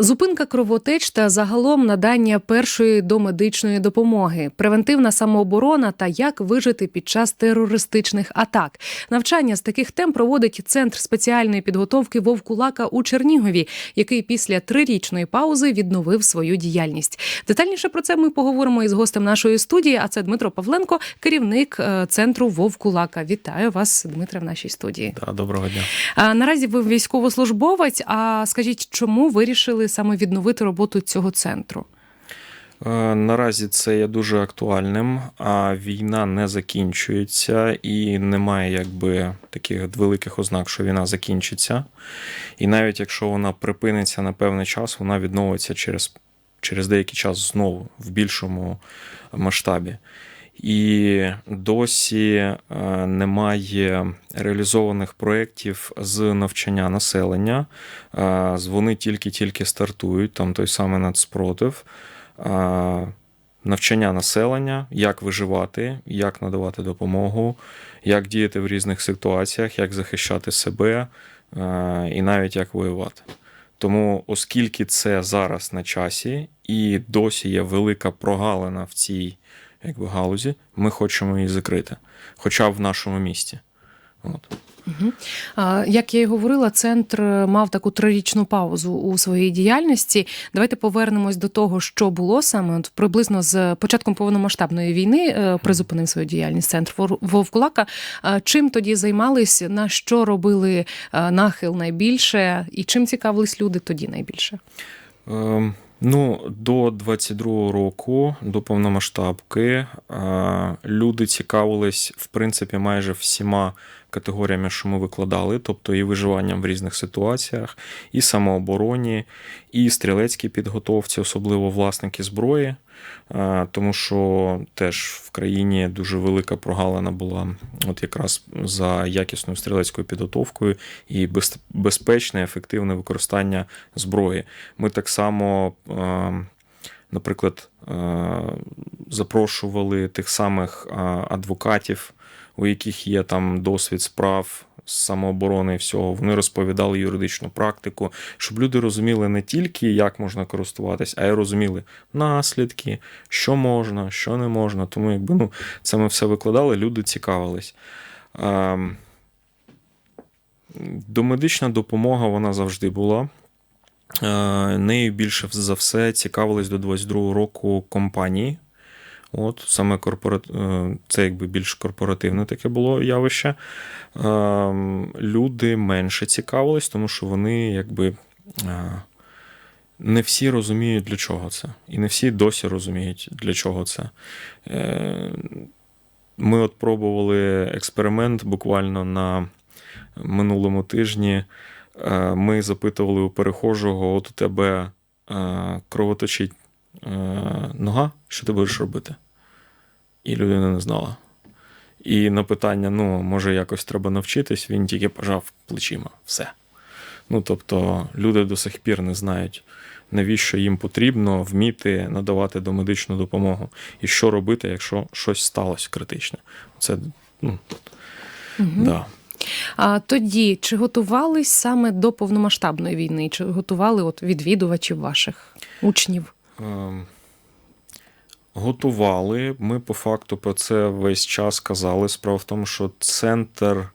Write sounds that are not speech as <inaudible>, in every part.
Зупинка кровотеч та загалом надання першої домедичної допомоги, превентивна самооборона та як вижити під час терористичних атак. Навчання з таких тем проводить центр спеціальної підготовки Вовкулака у Чернігові, який після трирічної паузи відновив свою діяльність. Детальніше про це ми поговоримо із гостем нашої студії. А це Дмитро Павленко, керівник е, центру Вовкулака. Вітаю вас, Дмитре, в нашій студії. Да, доброго дня. А наразі ви військовослужбовець. А скажіть, чому вирішили саме відновити роботу цього центру? Е, Наразі це є дуже актуальним, а війна не закінчується і немає якби таких великих ознак, що війна закінчиться. І навіть якщо вона припиниться на певний час, вона відновиться через, через деякий час знову в більшому масштабі. І досі е, немає реалізованих проєктів з навчання населення. Е, Вони тільки-тільки стартують, там той самий нацспротив. Е, Навчання населення, як виживати, як надавати допомогу, як діяти в різних ситуаціях, як захищати себе і навіть як воювати. Тому, оскільки це зараз на часі і досі є велика прогалина в цій якби, галузі, ми хочемо її закрити, хоча б в нашому місті. От. Угу. Як я і говорила, центр мав таку трирічну паузу у своїй діяльності. Давайте повернемось до того, що було саме От приблизно з початком повномасштабної війни е, призупинив свою діяльність центр Вовкулака. Чим тоді займались, на що робили е, нахил найбільше, і чим цікавились люди тоді найбільше? Ну, до 22-го року, до повномасштабки, люди цікавились, в принципі, майже всіма категоріями, що ми викладали, тобто і виживанням в різних ситуаціях, і самообороні, і стрілецькій підготовці, особливо власники зброї, Е, тому що теж в країні дуже велика прогалина була от якраз за якісною стрілецькою підготовкою і безпечне, ефективне використання зброї. Ми так само, е, наприклад, е, запрошували тих самих е, адвокатів, у яких є там досвід справ самооборони і всього. Вони розповідали юридичну практику, щоб люди розуміли не тільки, як можна користуватись, а й розуміли наслідки, що можна, що не можна. Тому якби ну, це ми все викладали, люди цікавились. Ем, Домедична допомога вона завжди була. Е, Нею більше за все цікавились до 22 року компанії. От, саме корпорат... е, це якби більш корпоративне таке було явище. Ем, Люди менше цікавились, тому що вони якби е, не всі розуміють, для чого це. І не всі досі розуміють, для чого це. Е, Ми от пробували експеримент буквально на минулому тижні. Е, Ми запитували у перехожого: от у тебе е, кровоточить е, нога, що ти будеш робити? І людина не знала. І на питання: ну, може, якось треба навчитись, він тільки пожав плечима. Все. Ну, тобто, люди до сих пір не знають, навіщо їм потрібно вміти надавати домедичну допомогу. І що робити, якщо щось сталося критичне. Це, ну, Угу. да. Тоді чи готувались саме до повномасштабної війни? Чи готували от відвідувачів ваших учнів? Ем, Готували. Ми по факту про це весь час казали. Справа в тому, що центр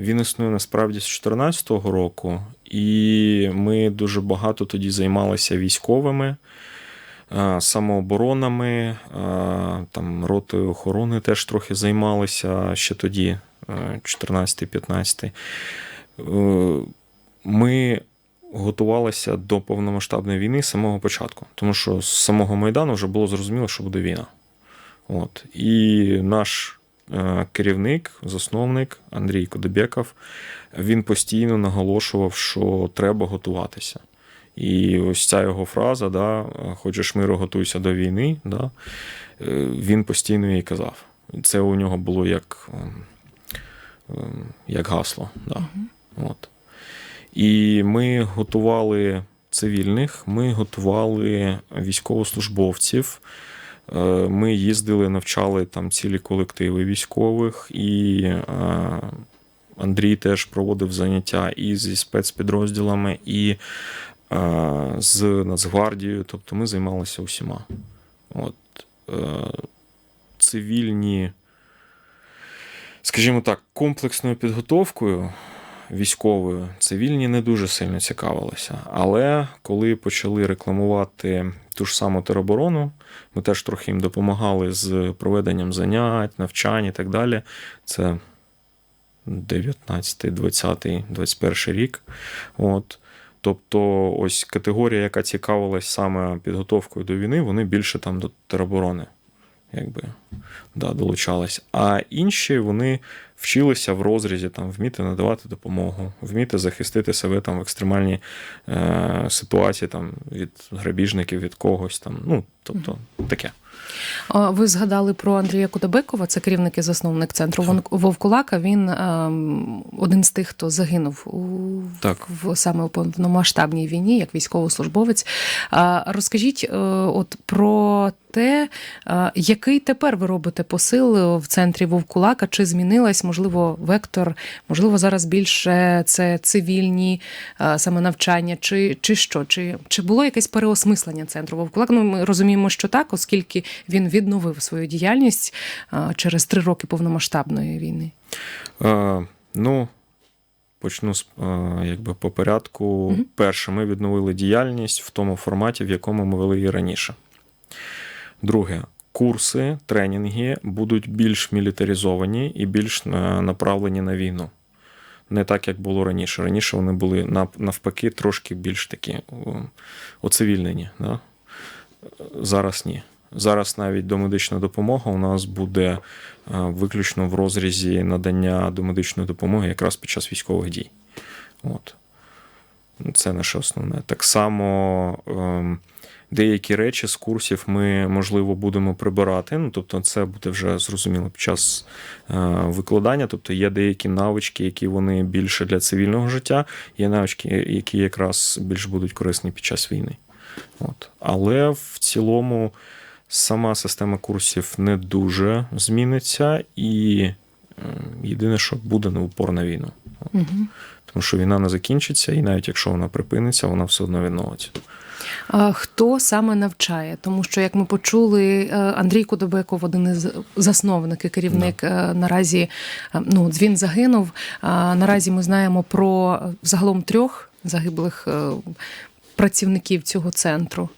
він існує насправді з 2014 року, і ми дуже багато тоді займалися військовими, е, самооборонами, е, там ротою охорони теж трохи займалися ще тоді, 14-15. Ми готувалися до повномасштабної війни з самого початку, тому що з самого Майдану вже було зрозуміло, що буде війна. От. І наш е, керівник, засновник Андрій Кодобєков, він постійно наголошував, що треба готуватися. І ось ця його фраза, да, хочеш миру, готуйся до війни, да, е, він постійно її казав. Це у нього було як, як гасло. Да. От. І ми готували цивільних, ми готували військовослужбовців. Е, Ми їздили, навчали там цілі колективи військових, і е, Андрій теж проводив заняття і зі спецпідрозділами, і е, з Нацгвардією, тобто ми займалися усіма. От, цивільні, скажімо так, комплексною підготовкою військовою цивільні не дуже сильно цікавилися. Але коли почали рекламувати ту ж саму тероборону, ми теж трохи їм допомагали з проведенням занять, навчань і так далі. Це 19, 20, 21 рік. От. Тобто, ось категорія, яка цікавилась саме підготовкою до війни, вони більше там до тероборони якби, да, долучались. А інші вони вчилися в розрізі там, вміти надавати допомогу, вміти захистити себе там, в екстремальній е, ситуації там, від грабіжників, від когось. Там, ну, тобто, таке. Ви згадали про Андрія Кудебекова, це керівник і засновник центру Вовкулака. Він ем, один з тих, хто загинув у Так. в саме у повномасштабній війні, як військовослужбовець. Розкажіть е, от про те, е, який тепер ви робите посил в центрі Вовкулака? Чи змінилась, можливо, вектор? Можливо, зараз більше це цивільні е, саме навчання, чи, чи що? Чи, чи було якесь переосмислення центру Вовкулак? Ну, ми розуміємо, що так, оскільки він відновив свою діяльність е, через три роки повномасштабної війни. Е, ну, почну з, е, якби по порядку. Мгм. Перше, ми відновили діяльність в тому форматі, в якому ми вели її раніше. Друге, курси, тренінги будуть більш мілітаризовані і більш е, направлені на війну. Не так, як було раніше. Раніше вони були навпаки трошки більш такі оцивільнені. Да? Зараз ні. Зараз навіть домедична допомога у нас буде е, виключно в розрізі надання домедичної допомоги якраз під час військових дій. От. Це наше основне. Так само ем, деякі речі з курсів ми, можливо, будемо прибирати. Ну, тобто, це буде вже зрозуміло під час е, викладання. Тобто є деякі навички, які вони більше для цивільного життя, є навички, які якраз більш будуть корисні під час війни. От. Але в цілому сама система курсів не дуже зміниться, і е, єдине, що буде не упор на війну. Угу. Тому що війна не закінчиться, і навіть якщо вона припиниться, вона все одно відновиться. А Хто саме навчає? Тому що, як ми почули, е, Андрій Кудобеков, один із засновників, керівник е, наразі ну він загинув. А Наразі ми знаємо про загалом трьох загиблих працівників цього центру.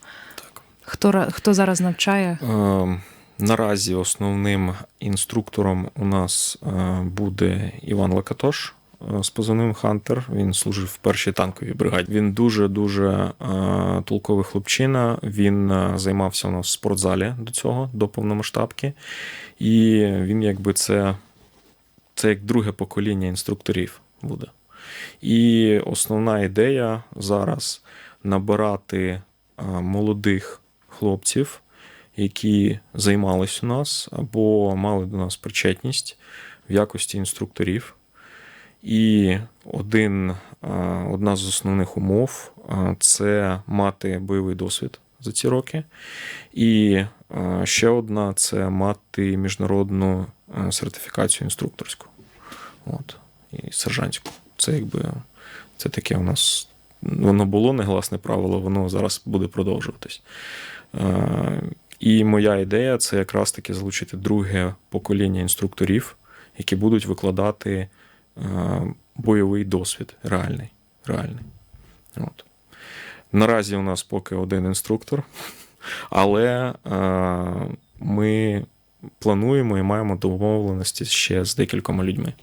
Хто хто зараз навчає? Е, наразі основним інструктором у нас е, буде Іван Лакатош е, з позивним Хантер. Він служив в першій танковій бригаді. Він дуже-дуже е, толковий хлопчина. Він займався у нас в спортзалі до цього, до повномасштабки. І він, якби це, це як друге покоління інструкторів буде. І основна ідея зараз набирати молодих хлопців, які займались у нас або мали до нас причетність в якості інструкторів. І один, одна з основних умов це мати бойовий досвід за ці роки. І ще одна це мати міжнародну сертифікацію інструкторську. От, і сержантську. Це якби це таке у нас. Воно було негласне правило, воно зараз буде продовжуватись. Е, І моя ідея це якраз таки залучити друге покоління інструкторів, які будуть викладати е, бойовий досвід реальний. реальний. От. Наразі у нас поки один інструктор, <laughs> але е, ми плануємо і маємо домовленості ще з декількома людьми.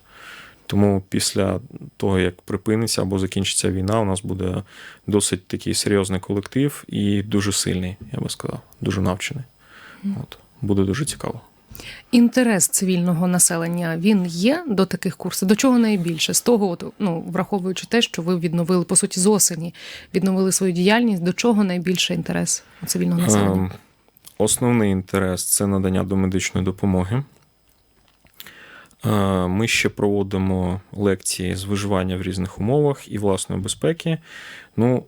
Тому після того, як припиниться або закінчиться війна, у нас буде досить такий серйозний колектив і дуже сильний, я би сказав, дуже навчений. От. Буде дуже цікаво. Інтерес цивільного населення він є до таких курсів. До чого найбільше? З того, ну враховуючи те, що ви відновили по суті з осені, відновили свою діяльність. До чого найбільше інтерес у цивільного населення? Ем, Основний інтерес це надання домедичної допомоги. Е, Ми ще проводимо лекції з виживання в різних умовах і власної безпеки. Ну,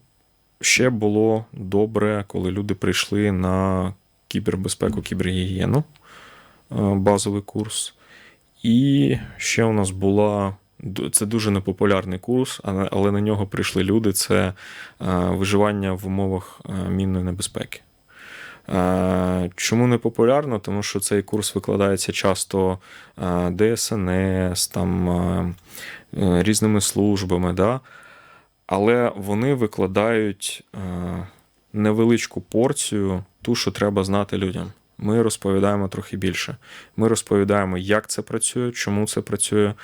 ще було добре, коли люди прийшли на кібербезпеку, кібергігієну, е, базовий курс. І ще у нас була це дуже непопулярний курс, але на нього прийшли люди. Це е, виживання в умовах мінної небезпеки. Е, Чому не популярно? Тому що цей курс викладається часто е, ДСНС, там, е, різними службами, да? але вони викладають невеличку порцію, ту, що треба знати людям. Ми розповідаємо трохи більше. Ми розповідаємо, як це працює, чому це працює,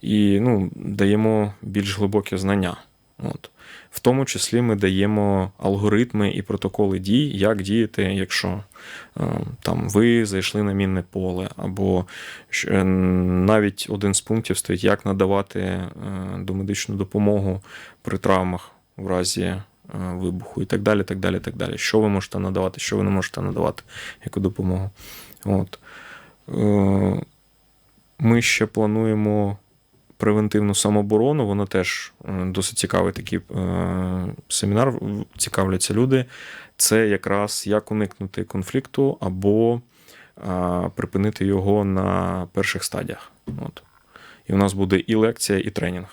і ну, даємо більш глибокі знання. От. В тому числі ми даємо алгоритми і протоколи дій, як діяти, якщо е, там ви зайшли на мінне поле, або е, навіть один з пунктів стоїть, як надавати е, домедичну допомогу при травмах в разі вибуху, і так далі. так далі, так далі. Що ви можете надавати, що ви не можете надавати, яку допомогу. От. Ми ще плануємо превентивну самооборону. Воно теж е, досить цікавий такий е, семінар. Цікавляться люди. Це якраз як уникнути конфлікту або е, припинити його на перших стадіях. От. І у нас буде і лекція, і тренінг.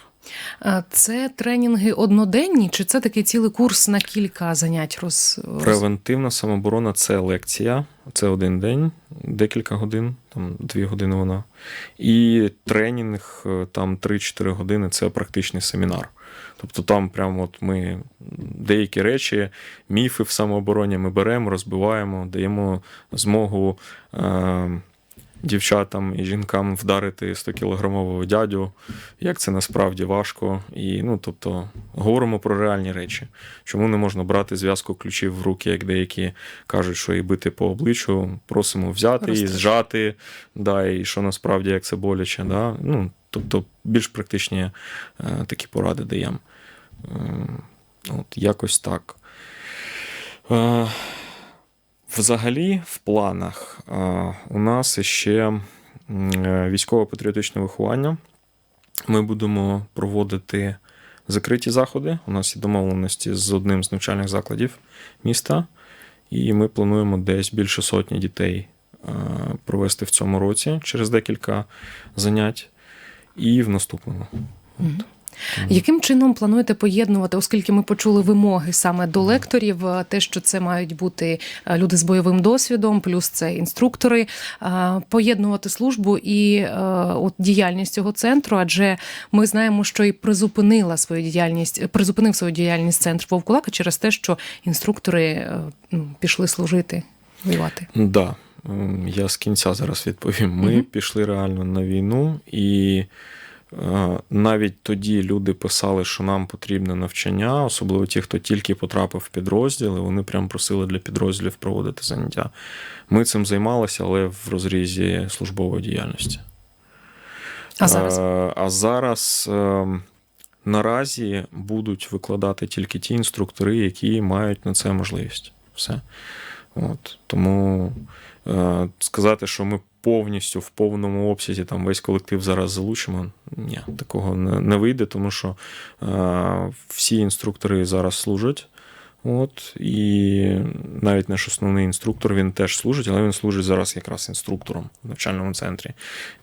А Це тренінги одноденні, чи це такий цілий курс на кілька занять роз... Превентивна самооборона це лекція, це один день, декілька годин, там дві години вона. І тренінг е, там 3-4 години це практичний семінар. Тобто там прямо от ми деякі речі, міфи в самообороні ми беремо, розбиваємо, даємо змогу е, дівчатам і жінкам вдарити 100-кілограмового дядю, як це насправді важко. І, ну, тобто, говоримо про реальні речі. Чому не можна брати зв'язку ключів в руки, як деякі кажуть, що і бити по обличчю, просимо взяти і зжати, да, і що насправді як це боляче. Да? Ну, тобто більш практичні е, такі поради даємо. Е, от, якось так. Е, Взагалі, в планах е, у нас ще е, військово-патріотичне виховання. Ми будемо проводити закриті заходи. У нас є домовленості з одним з навчальних закладів міста, і ми плануємо десь більше сотні дітей е, провести в цьому році через декілька занять, і в наступному. Мгм. Яким чином плануєте поєднувати, оскільки ми почули вимоги саме до лекторів, е, те, що це мають бути е, люди з бойовим досвідом, плюс це інструктори, е, поєднувати службу і от діяльність цього центру? Адже ми знаємо, що і призупинила свою діяльність, призупинив свою діяльність центр Вовкулака через те, що інструктори ну, пішли служити, воювати. Да, я з кінця зараз відповім. Ми Мгм. пішли реально на війну, і навіть тоді люди писали, що нам потрібне навчання, особливо ті, хто тільки потрапив в підрозділи, вони прям просили для підрозділів проводити заняття. Ми цим займалися, але в розрізі службової діяльності. А зараз Е, А зараз е, наразі будуть викладати тільки ті інструктори, які мають на це можливість. Все. От. Тому е, сказати, що ми повністю в повному обсязі там весь колектив зараз залучимо, ні, такого не, не вийде, тому що е, всі інструктори зараз служать. От, і навіть наш основний інструктор він теж служить, але він служить зараз якраз інструктором в навчальному центрі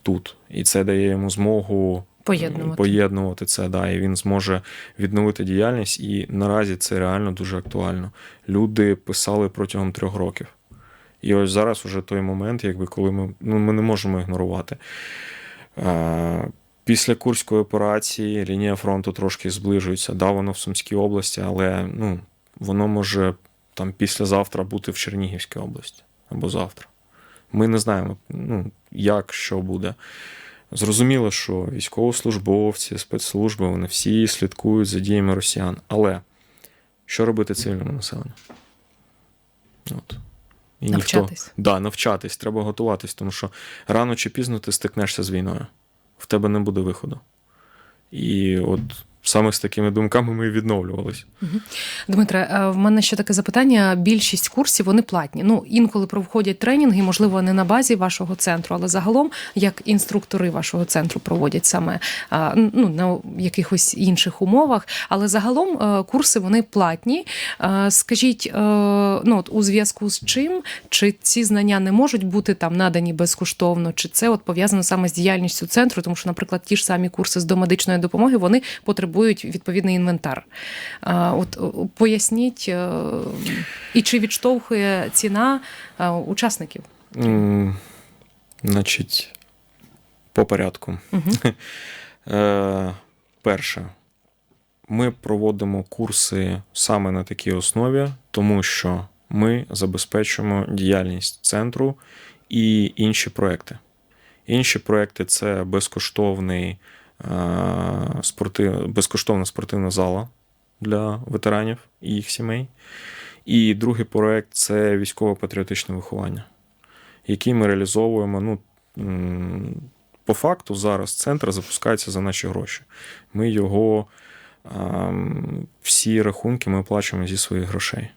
тут. І це дає йому змогу Поєднувати. поєднувати це, да, і він зможе відновити діяльність. І наразі це реально дуже актуально. Люди писали протягом трьох років. І ось зараз уже той момент, якби коли ми, ну, ми не можемо ігнорувати. Е, Після Курської операції лінія фронту трошки зближується. Да, воно в Сумській області, але ну, воно може там післязавтра бути в Чернігівській області або завтра. Ми не знаємо, ну, як що буде. Зрозуміло, що військовослужбовці, спецслужби, вони всі слідкують за діями росіян. Але що робити цивільному населенню? От. І Навчатись. Да, навчатись, треба готуватись, тому що рано чи пізно ти стикнешся з війною. В тебе не буде виходу. І от саме з такими думками ми відновлювалися. Дмитре, е, в мене ще таке запитання: більшість курсів вони платні. Ну інколи проходять тренінги, можливо, не на базі вашого центру, але загалом як інструктори вашого центру проводять саме ну на якихось інших умовах. Але загалом е, курси вони платні. Е, Скажіть, ну от у зв'язку з чим, чи ці знання не можуть бути там надані безкоштовно, чи це от пов'язано саме з діяльністю центру, тому що, наприклад, ті ж самі курси з домедичної допомоги вони потребують відповідний інвентар. От поясніть, е, і чи відштовхує ціна е, учасників? Значить, по порядку. Угу. <laughs> Е, Перше, ми проводимо курси саме на такій основі, тому що ми забезпечуємо діяльність центру і інші проекти. Інші проекти це безкоштовний, спортив, безкоштовна спортивна зала для ветеранів і їх сімей. І другий проект це військово-патріотичне виховання, який ми реалізовуємо. Ну, по факту зараз центр запускається за наші гроші. Ми його ем, всі рахунки ми оплачуємо зі своїх грошей.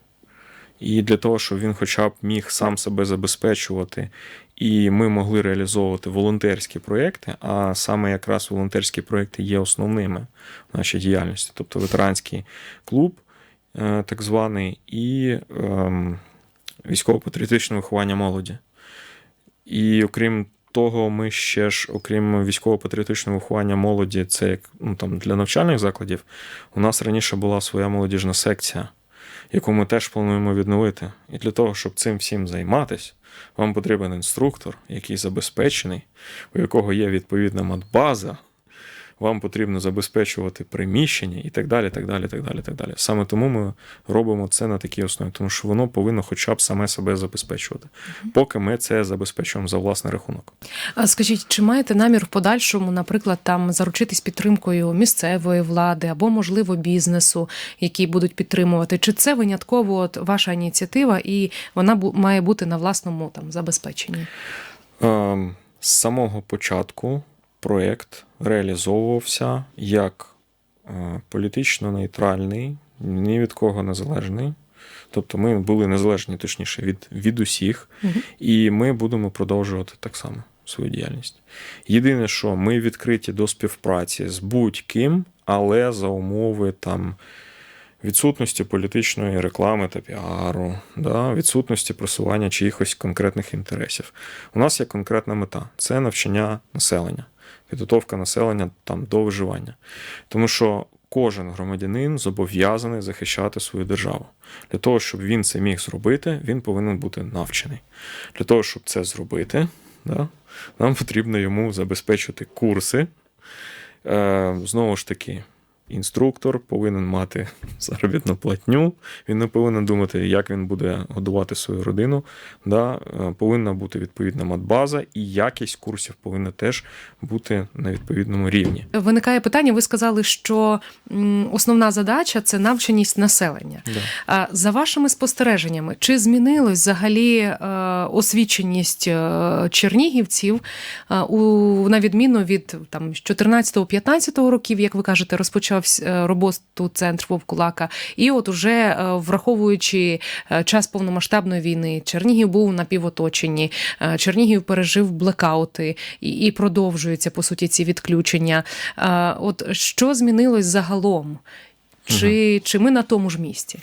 І для того, щоб він хоча б міг сам себе забезпечувати, і ми могли реалізовувати волонтерські проєкти, а саме якраз волонтерські проєкти є основними в нашій діяльності, тобто ветеранський клуб, е, так званий, і ем, військово-патріотичне виховання молоді. І окрім того, ми ще ж, окрім військово-патріотичного виховання молоді, це як ну, там, для навчальних закладів, у нас раніше була своя молодіжна секція, яку ми теж плануємо відновити. І для того, щоб цим всім займатися, вам потрібен інструктор, який забезпечений, у якого є відповідна матбаза. Вам потрібно забезпечувати приміщення і так далі. так далі, так далі, так далі. Саме тому ми робимо це на такій основі, тому що воно повинно хоча б саме себе забезпечувати, поки ми це забезпечуємо за власний рахунок. А скажіть, чи маєте намір в подальшому, наприклад, там заручитись підтримкою місцевої влади або, можливо, бізнесу, які будуть підтримувати? Чи це винятково от ваша ініціатива, і вона бу- має бути на власному там забезпеченні? Ем, З самого початку проєкт реалізовувався як е, політично нейтральний, ні від кого незалежний. Тобто ми були незалежні, точніше, від, від усіх, Мгм. і ми будемо продовжувати так само свою діяльність. Єдине, що ми відкриті до співпраці з будь-ким, але за умови там. Відсутності політичної реклами та піару, да, відсутності просування чиїхось конкретних інтересів. У нас є конкретна мета це навчання населення, підготовка населення там, до виживання. Тому що кожен громадянин зобов'язаний захищати свою державу. Для того, щоб він це міг зробити, він повинен бути навчений. Для того, щоб це зробити, да, нам потрібно йому забезпечити курси. Е, знову ж таки, інструктор повинен мати <laughs> заробітну платню. Він не повинен думати, як він буде годувати свою родину. Да? Е, Повинна бути відповідна матбаза, і якість курсів повинна теж бути на відповідному рівні. Виникає питання. Ви сказали, що основна задача це навченість населення. Да. За вашими спостереженнями, чи змінилось взагалі е, освіченість е, чернігівців у на відміну від там 14-15 років, як ви кажете, розпочав е, роботу центр Вовкулака, і от уже е, враховуючи е, час повномасштабної війни, Чернігів був на півоточенні, Чернігів пережив блекаути і, і продовжуються по суті ці відключення. От що змінилось загалом? Чи, чи ми на тому ж місці?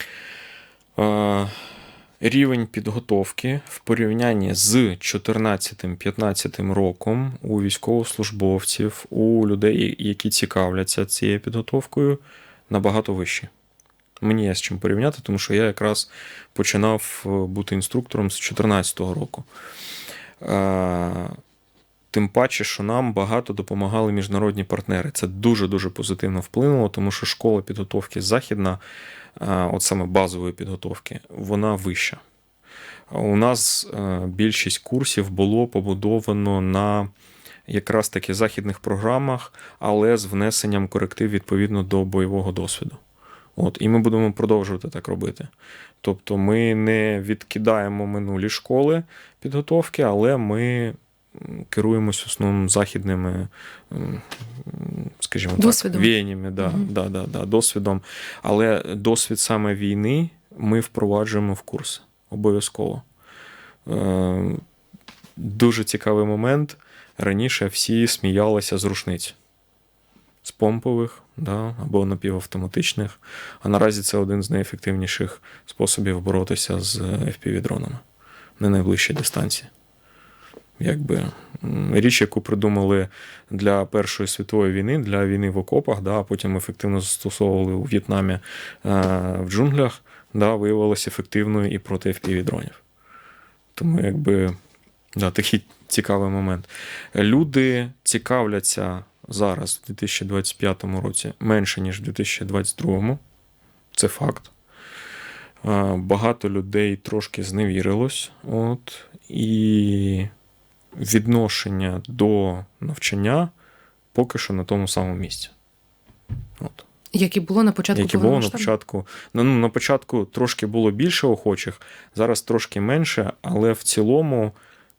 Е, Рівень підготовки в порівнянні з 14-15 роком у військовослужбовців, у людей, які цікавляться цією підготовкою, набагато вищий. Мені є з чим порівняти, тому що я якраз починав е, бути інструктором з 2014 року. Тим паче, що нам багато допомагали міжнародні партнери. Це дуже-дуже позитивно вплинуло, тому що школа підготовки західна, е, от саме базової підготовки, вона вища. У нас е, більшість курсів було побудовано на якраз таки західних програмах, але з внесенням коректив відповідно до бойового досвіду. От, і ми будемо продовжувати так робити. Тобто ми не відкидаємо минулі школи підготовки, але ми керуємось в основному західними, скажімо Досвідом. так, віяннями, да, Мгм. да, да, да, досвідом. Але досвід саме війни ми впроваджуємо в курс обов'язково. Е, дуже цікавий момент. Раніше всі сміялися з рушниць. З помпових да, або напівавтоматичних. А наразі це один з найефективніших способів боротися з FPV-дронами на найближчій дистанції. Якби річ, яку придумали для Першої світової війни, для війни в окопах, да, а потім ефективно застосовували у В'єтнамі е, в джунглях, да, виявилася ефективною і проти FPV-дронів. Тому, якби, да, такий цікавий момент. Люди цікавляться зараз, в 2025 році, менше, ніж в 2022. Це факт. Е, Багато людей трошки зневірилось. От, і відношення до навчання поки що на тому самому місці. От. Як і було на початку Які було на початку. Ну, на початку трошки було більше охочих, зараз трошки менше, але в цілому,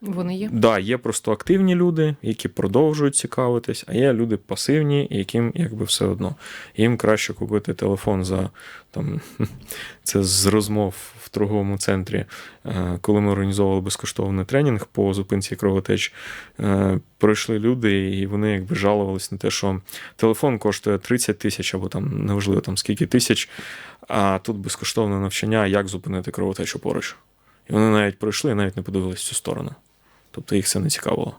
Вони є. да, є просто активні люди, які продовжують цікавитись, а є люди пасивні, яким якби все одно. Їм краще купити телефон за там, <laughs> це з розмов в торговому центрі, е, коли ми організовували безкоштовний тренінг по зупинці кровотеч. е, Прийшли люди, і вони якби жалувались на те, що телефон коштує 30 тисяч або там неважливо там скільки тисяч, а тут безкоштовне навчання, як зупинити кровотечу поруч. І вони навіть пройшли навіть не подивились в цю сторону. Тобто їх це не цікавило.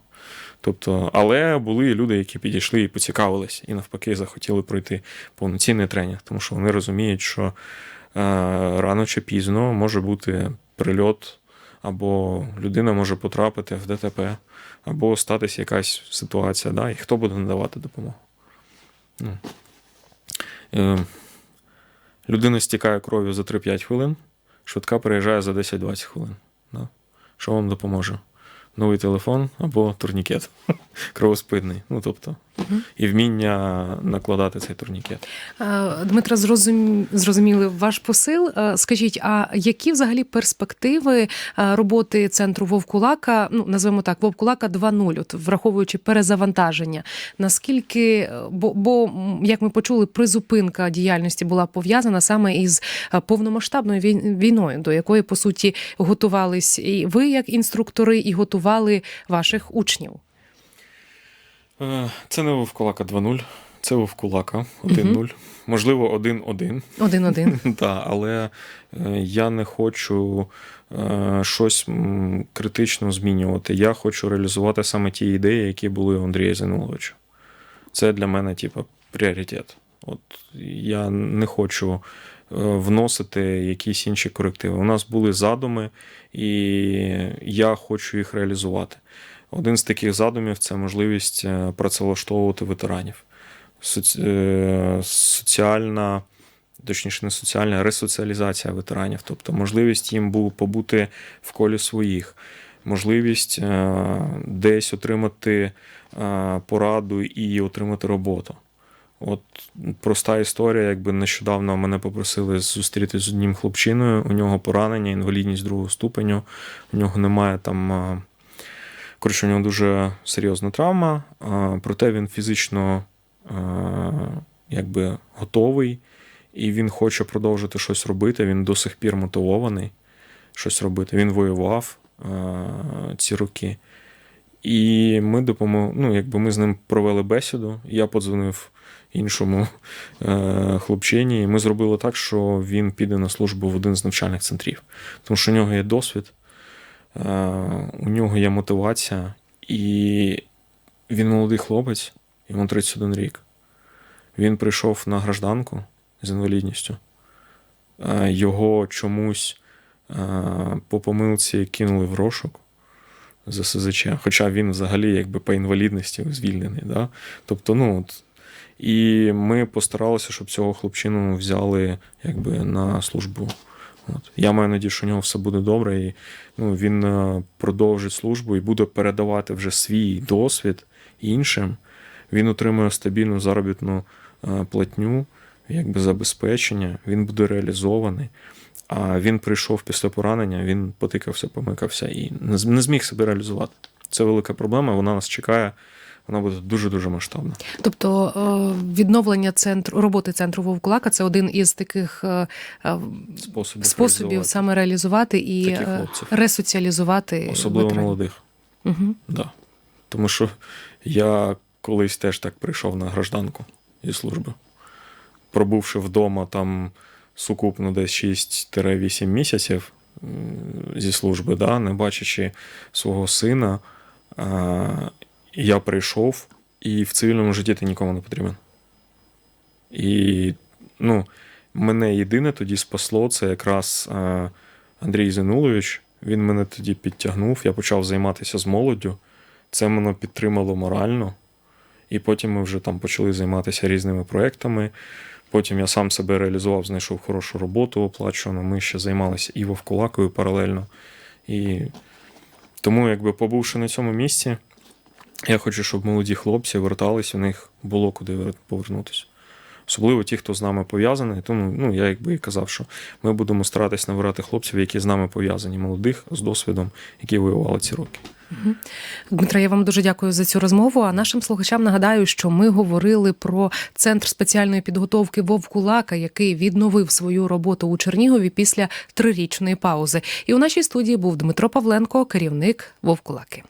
Тобто, але були люди, які підійшли і поцікавились, і навпаки захотіли пройти повноцінний тренінг, тому що вони розуміють, що е, рано чи пізно може бути прильот, або людина може потрапити в ДТП, або статись якась ситуація, да, і хто буде надавати допомогу. Ну, е, людина стікає кров'ю за 3-5 хвилин, швидка приїжджає за 10-20 хвилин. Да. Що вам допоможе? Новий телефон або турнікет <laughs> кровоспидний. Ну, тобто, І вміння накладати цей турнікет. Е, Дмитро, зрозум... зрозуміли ваш посил. Е, Скажіть, а які взагалі перспективи е, роботи центру Вовкулака, ну назвемо так, Вовкулака 2.0, от, враховуючи перезавантаження? Наскільки, бо, бо як ми почули, призупинка діяльності була пов'язана саме із повномасштабною вій- війною, до якої по суті готувались і ви, як інструктори, і готували ваших учнів. Е, Це не Вовкулака 2.0, це Вовкулака 1.0. Можливо, 1.1. Один-один. Так, але е, я не хочу е, щось критично змінювати. Я хочу реалізувати саме ті ідеї, які були у Андрія Зинуловича. Це для мене, типу, пріоритет. От я не хочу вносити якісь інші корективи. У нас були задуми, і я хочу їх реалізувати. Один з таких задумів це можливість е, працевлаштовувати ветеранів. Е, Соціальна, точніше, не соціальна, ресоціалізація ветеранів, тобто можливість їм було побути в колі своїх, можливість е, десь отримати пораду і отримати роботу. От проста історія, якби нещодавно мене попросили зустріти з одним хлопчиною, у нього поранення, інвалідність другого ступеню, у нього немає там. Коротше, у нього дуже серйозна травма, проте він фізично якби готовий, і він хоче продовжити щось робити. Він до сих пір мотивований щось робити. Він воював ці роки. І ми допомогли, ну, якби ми з ним провели бесіду. Я подзвонив іншому е, хлопчині, і ми зробили так, що він піде на службу в один з навчальних центрів. Тому що у нього є досвід, у нього є мотивація, і він молодий хлопець, йому 31 рік. Він прийшов на гражданку з інвалідністю. Е, Його чомусь е, по помилці кинули в розшук з СЗЧ, хоча він взагалі якби по інвалідності звільнений. Да? Тобто, ну, от, і ми постаралися, щоб цього хлопчину взяли якби, на службу. От. Я маю надію, що у нього все буде добре, і ну, він е, продовжить службу і буде передавати вже свій досвід іншим. Він отримує стабільну заробітну е, платню, якби забезпечення, він буде реалізований. А він прийшов після поранення, він потикався, помикався і не зміг себе реалізувати. Це велика проблема, вона нас чекає вона буде дуже дуже масштабна. Тобто е, відновлення центру роботи центру Вовкулака це один із таких е, е, Способів, способів реалізувати. саме реалізувати і ресоціалізувати особливо ветеранів. молодих. Угу. Да. Тому що я колись теж так прийшов на гражданку зі служби. Пробувши вдома там сукупно десь 6-8 місяців зі служби, да, не бачачи свого сина, я прийшов, і в цивільному житті ти нікому не потрібен. І ну, мене єдине тоді спасло це якраз е, Андрій Зинулович. Він мене тоді підтягнув, я почав займатися з молоддю. Це мене підтримало морально. І потім ми вже там почали займатися різними проектами. Потім я сам себе реалізував, знайшов хорошу роботу оплачувану. Ми ще займалися і вовкулакою паралельно. І тому, якби побувши на цьому місці, я хочу, щоб молоді хлопці вертались, у них було куди повернутися. Особливо ті, хто з нами пов'язаний. Тому ну, я якби і казав, що ми будемо старатись набирати хлопців, які з нами пов'язані, молодих з досвідом, які воювали ці роки. Дмитро, я вам дуже дякую за цю розмову. А нашим слухачам нагадаю, що ми говорили про центр спеціальної підготовки Вовкулака, який відновив свою роботу у Чернігові після трирічної паузи. І у нашій студії був Дмитро Павленко, керівник Вовкулаки.